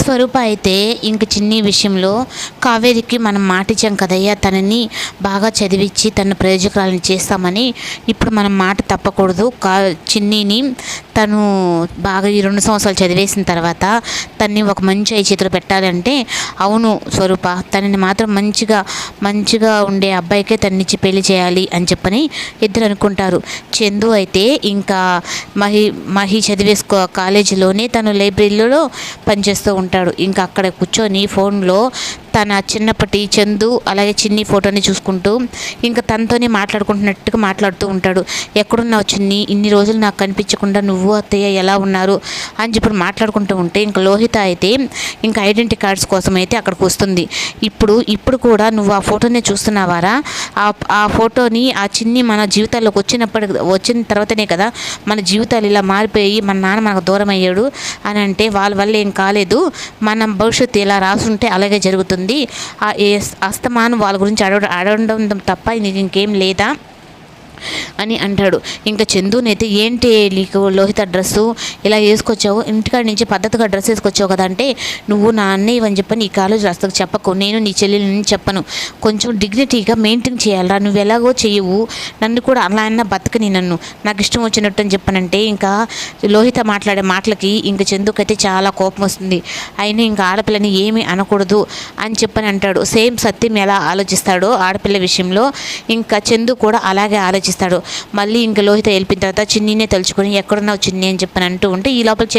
స్వరూప అయితే ఇంక చిన్ని విషయంలో కావేరికి మనం మాటిచ్చాం కదయ్యా. తనని బాగా చదివించి తన ప్రయోజకురాలను చేస్తామని ఇప్పుడు మనం మాట తప్పకూడదు. కా చిన్నిని తను బాగా ఈ రెండు సంవత్సరాలు చదివేసిన తర్వాత తన్ని ఒక మంచి ఐ చేతిలో పెట్టాలంటే అవును స్వరూప తనని మాత్రం మంచిగా మంచిగా ఉండే అబ్బాయికే తన్నిచ్చి పెళ్ళి చేయాలి అని చెప్పని ఇద్దరు అనుకుంటారు. చందు అయితే ఇంకా మహి మహి చదివేసుకో కాలేజీలోనే తను లైబ్రరీలో పనిచేస్తూ ఉంటాడు. ఇంకా అక్కడ కూర్చొని ఫోన్లో తన చిన్నప్పటి చందు అలాగే చిన్ని ఫోటోని చూసుకుంటూ ఇంకా తనతోనే మాట్లాడుకుంటున్నట్టుగా మాట్లాడుతూ ఉంటాడు. ఎక్కడున్నావు చిన్ని? ఇన్ని రోజులు నాకు కనిపించకుండా నువ్వు అత్తయ్య ఎలా ఉన్నారు? అని చెప్పి మాట్లాడుకుంటూ ఉంటే ఇంకా లోహిత అయితే ఇంకా ఐడెంటిటీ కార్డ్స్ కోసం అయితే అక్కడికి వస్తుంది. ఇప్పుడు ఇప్పుడు కూడా నువ్వు ఆ ఫోటోనే చూస్తున్నావారా? ఆ ఫోటోని ఆ చిన్ని మన జీవితాల్లోకి వచ్చినప్పటి వచ్చిన తర్వాతనే కదా మన జీవితాలు ఇలా మారిపోయి మన నాన్న మనకు దూరం అయ్యాడు అని అంటే వాళ్ళ వల్ల ఏం కాలేదు. మనం భవిష్యత్తు ఇలా రాసుంటే అలాగే జరుగుతుంది. ఆ ఏ అస్తమానం వాళ్ళ గురించి అడగ అడగడం తప్ప ఇంకేం లేదా? అని అంటాడు. ఇంకా చందునైతే ఏంటి నీకు లోహిత డ్రెస్సు ఇలా వేసుకొచ్చావు? ఇంటికాడ నుంచి పద్ధతిగా డ్రెస్ వేసుకొచ్చావు కదా అంటే నువ్వు నా అన్నయ్య అని చెప్పని ఈ కాలేజ్ రాస్తకు చెప్పకు. నేను నీ చెల్లెలని చెప్పను. కొంచెం డిగ్నిటీగా మెయింటైన్ చేయాలరా. నువ్వు ఎలాగో చేయవు నన్ను కూడా అలా అన్న బతకని నన్ను. నాకు ఇష్టం వచ్చినట్టు అని చెప్పనంటే ఇంకా లోహిత మాట్లాడే మాటలకి ఇంకా చందుకైతే చాలా కోపం వస్తుంది. అయినా ఇంకా ఆడపిల్లని ఏమీ అనకూడదు అని చెప్పని అంటాడు. సేమ్ సత్యం ఎలా ఆలోచిస్తాడో ఆడపిల్ల విషయంలో ఇంకా చందు కూడా అలాగే ఆలోచిస్తాడు. మళ్ళీ ఇంకా లోహిత వెళ్ళిన తర్వాత చిన్నీనే తలుచుకొని ఎక్కడున్నావు చిన్ని అని చెప్పని అంటూ ఉంటే ఈ లోపల